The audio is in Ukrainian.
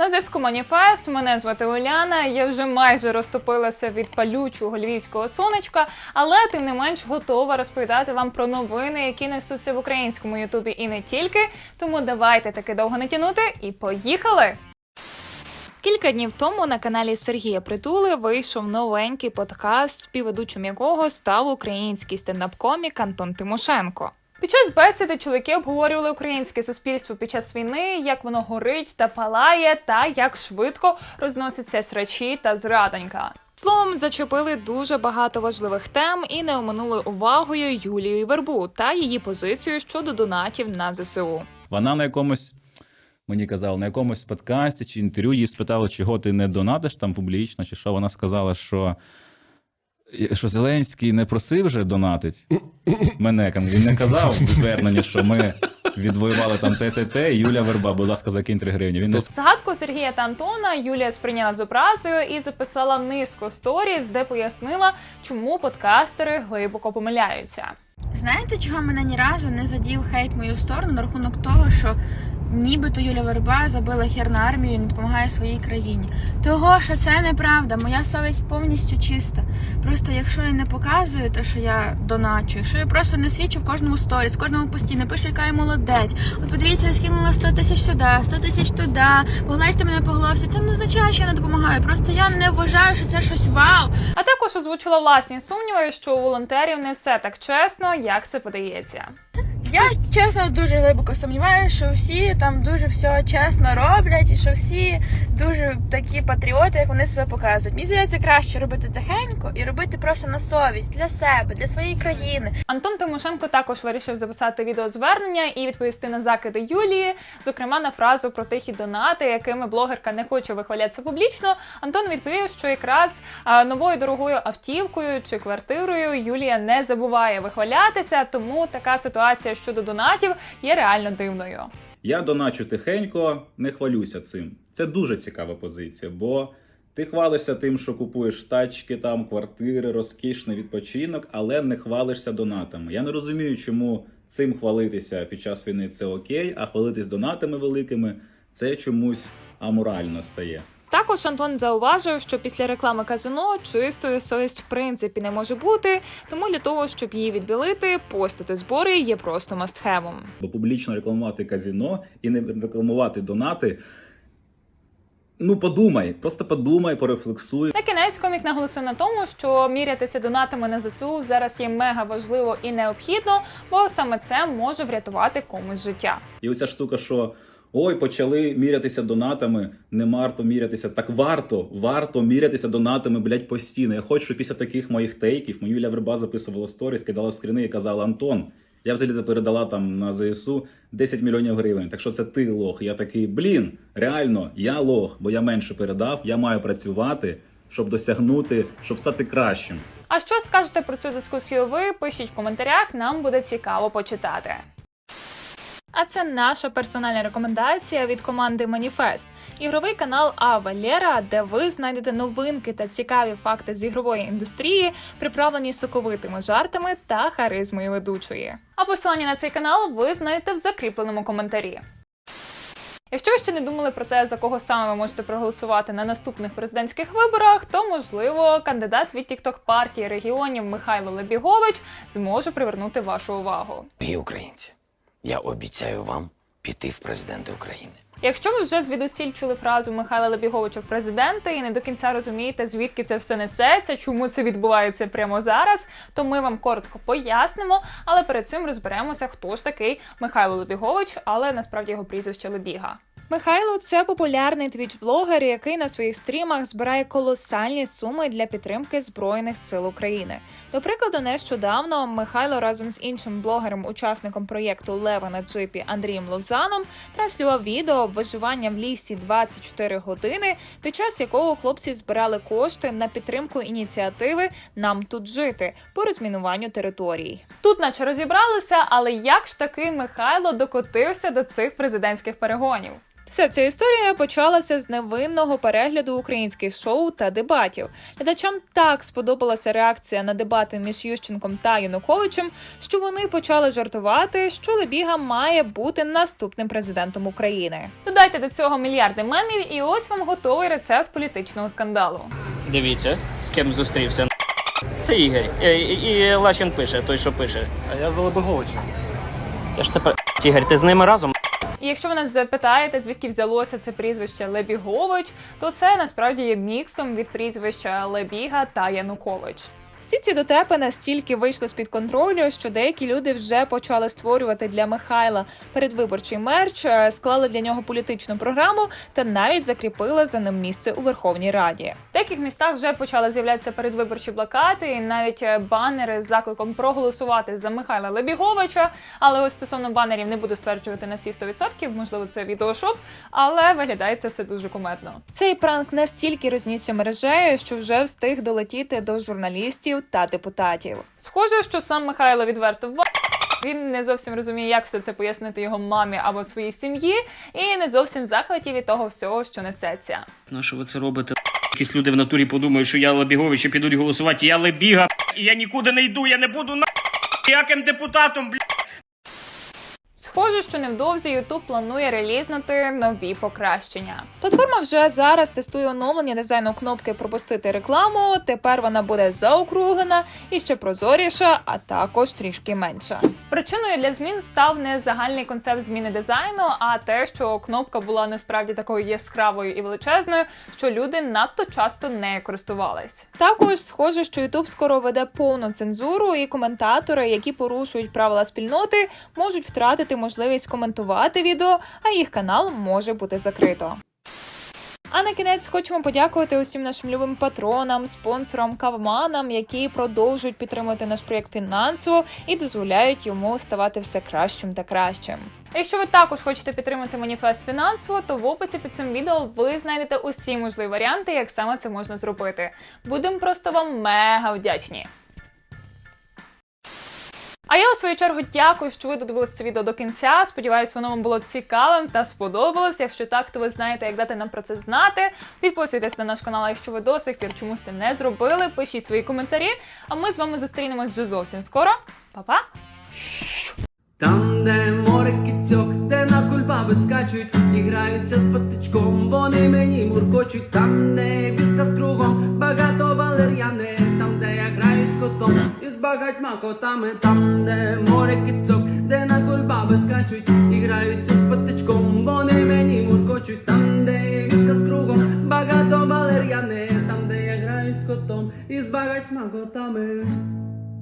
На зв'язку Маніфест. Мене звати Уляна. Я вже майже розтопилася від палючого львівського сонечка, але тим не менш готова розповідати вам про новини, які несуться в українському Ютубі і не тільки. Тому давайте таки довго не тянути і поїхали! Кілька днів тому на каналі Сергія Притули вийшов новенький подкаст, співведучим якого став український стендап-комік Антон Тимошенко. Під час бесіди чоловіки обговорювали українське суспільство під час війни, як воно горить та палає, та як швидко розносяться срачі та зрадонька. Словом, зачепили дуже багато важливих тем і не оминули увагою Юлію Вербу та її позицію щодо донатів на ЗСУ. Вона на якомусь, мені казали, на якомусь подкасті чи інтерв'ю її спитали, чого ти не донатиш там публічно, чи що вона сказала, що, що Зеленський не просив вже донатить. Мене він не казав в зверненні, що ми відвоювали там ТТТ, Юля Верба, будь ласка, закинь 3 гривні. Він не Загадку Сергія та Антона Юлія сприйняла з образою і записала низку сторіс, де пояснила, чому подкастери глибоко помиляються. Знаєте, чого мене ні разу не задів хейт мою сторону на рахунок того, що нібито Юля Верба забила хер на армію і не допомагає своїй країні. Того, що це неправда, моя совість повністю чиста. Просто якщо я не показую те, що я доначу, якщо я просто не свідчу в кожному сторіс, в кожному пості, не пишу, яка я молодець. От подивіться, я скинула 100 тисяч сюди, 100 тисяч туди, погладьте мене по головці. Це не означає, що я не допомагаю. Просто я не вважаю, що це щось вау. А також озвучила власні сумніви, що у волонтерів не все так чесно, як це подається. Я чесно дуже глибоко сумніваюся, що всі там дуже все чесно роблять, і що всі дуже такі патріоти, як вони себе показують. Мені здається, краще робити тихенько і робити просто на совість для себе, для своєї країни. Антон Тимошенко також вирішив записати відеозвернення і відповісти на закиди Юлії, зокрема на фразу про тихі донати, якими блогерка не хоче вихвалятися публічно. Антон відповів, що якраз новою дорогою автівкою чи квартирою Юлія не забуває вихвалятися, тому така ситуація щодо донатів є реально дивною. Я доначу тихенько, не хвалюся цим. Це дуже цікава позиція, бо ти хвалишся тим, що купуєш тачки, там, квартири, розкішний відпочинок, але не хвалишся донатами. Я не розумію, чому цим хвалитися під час війни це окей, а хвалитись донатами великими це чомусь аморально стає. Також Антон зауважив, що після реклами казино чистою совість в принципі не може бути, тому для того, щоб її відбілити, постити збори є просто мастхевом. Бо публічно рекламувати казіно і не рекламувати донати. Ну, подумай, просто подумай, порефлексуй. На кінець комік наголосив на тому, що мірятися донатами на ЗСУ зараз є мега важливо і необхідно, бо саме це може врятувати комусь життя. І оця штука, що ой, почали мірятися донатами, не варто мірятися. Так варто, варто мірятися донатами, блядь, постійно. Я хочу, щоб після таких моїх тейків мою Юля Верба записувала сторіс, кидала скрини і казала Антон. Я взагалі передала там на ЗСУ 10 мільйонів гривень. Так що це ти лох. Я такий, блін, реально, я лох, бо я менше передав, я маю працювати, щоб досягнути, щоб стати кращим. А що скажете про цю дискусію? Ви пишіть в коментарях, нам буде цікаво почитати. А це наша персональна рекомендація від команди Маніфест, ігровий канал А Валера, де ви знайдете новинки та цікаві факти з ігрової індустрії, приправлені соковитими жартами та харизмою ведучої. А посилання на цей канал ви знайдете в закріпленому коментарі. Якщо ви ще не думали про те, за кого саме ви можете проголосувати на наступних президентських виборах, то можливо кандидат від тікток партії регіонів Михайло Лебігович зможе привернути вашу увагу. Дорогі українці, я обіцяю вам піти в президенти України. Якщо ви вже звідусіль чули фразу Михайла Лебіговича в президенти і не до кінця розумієте, звідки це все несеться, чому це відбувається прямо зараз, то ми вам коротко пояснимо, але перед цим розберемося, хто ж такий Михайло Лебігович, але насправді його прізвище Лебіга. Михайло це популярний твіч-блогер, який на своїх стрімах збирає колосальні суми для підтримки збройних сил України. До прикладу, нещодавно Михайло разом з іншим блогером, учасником проєкту Лева на джипі Андрієм Лозаном, транслював відео виживання в лісі 24 години, під час якого хлопці збирали кошти на підтримку ініціативи Нам тут жити по розмінуванню територій. Тут, наче розібралися, але як ж таки Михайло докотився до цих президентських перегонів? Вся ця історія почалася з невинного перегляду українських шоу та дебатів. Глядачам так сподобалася реакція на дебати між Ющенком та Януковичем, що вони почали жартувати, що Лебіга має бути наступним президентом України. Додайте до цього мільярди мемів, і ось вам готовий рецепт політичного скандалу. Дивіться, з ким зустрівся. Це Ігор. Е, І, і Лащин пише, той, що пише. А я за Лебеговича. Я ж тепер. Ігор, ти з ними разом? І якщо ви нас запитаєте, звідки взялося це прізвище Лебігович, то це насправді є міксом від прізвища Лебіга та Янукович. Всі ці дотепи настільки вийшли з під контролю, що деякі люди вже почали створювати для Михайла передвиборчий мерч, е, склали для нього політичну програму та навіть закріпили за ним місце у Верховній Раді. В деяких містах вже почали з'являтися передвиборчі плакати, і навіть е, банери з закликом проголосувати за Михайла Лебіговича. Але ось стосовно банерів не буду стверджувати на всі 100%, можливо, це відеошоп, але виглядає це все дуже кумедно. Цей пранк настільки рознісся мережею, що вже встиг долетіти до журналістів та депутатів. Схоже, що сам Михайло відверто в він не зовсім розуміє, як все це пояснити його мамі або своїй сім'ї, і не зовсім в захваті від того всього, що несеться. Ну що ви це робите? Якісь люди в натурі подумають, що я Лебігович і підуть голосувати. Я Лебіга, і я нікуди не йду, я не буду на ніяким депутатом, бля. Схоже, що невдовзі YouTube планує релізнути нові покращення. Платформа вже зараз тестує оновлення дизайну кнопки Пропустити рекламу. Тепер вона буде заокруглена і ще прозоріша, а також трішки менша. Причиною для змін став не загальний концепт зміни дизайну, а те, що кнопка була насправді такою яскравою і величезною, що люди надто часто нею користувались. Також схоже, що YouTube скоро веде повну цензуру, і коментатори, які порушують правила спільноти, можуть втратити можливість коментувати відео, а їх канал може бути закрито. А на кінець хочемо подякувати усім нашим любим патронам, спонсорам, кавманам, які продовжують підтримувати наш проєкт фінансово і дозволяють йому ставати все кращим та кращим. Якщо ви також хочете підтримати маніфест фінансово, то в описі під цим відео ви знайдете усі можливі варіанти, як саме це можна зробити. Будемо просто вам мега вдячні. А я у свою чергу дякую, що ви додивилися це відео до кінця. Сподіваюсь, воно вам було цікавим та сподобалось. Якщо так, то ви знаєте, як дати нам про це знати. Підписуйтесь на наш канал, якщо ви до сих пір чомусь це не зробили. Пишіть свої коментарі. А ми з вами зустрінемось вже зовсім скоро. Па-па! Там, де море кицьок, де на кульбаби скачуть і граються з патичком, вони мені муркочуть, там, де віска з кругом, багато валер'яни, там, де я граю з котом багатьма котами, там, де море кицок, де на кульбаби скачуть і граються з патичком, вони мені муркочуть, там, де віска з кругом, багато валер'яни, там, де я граю з котом і з багатьма котами.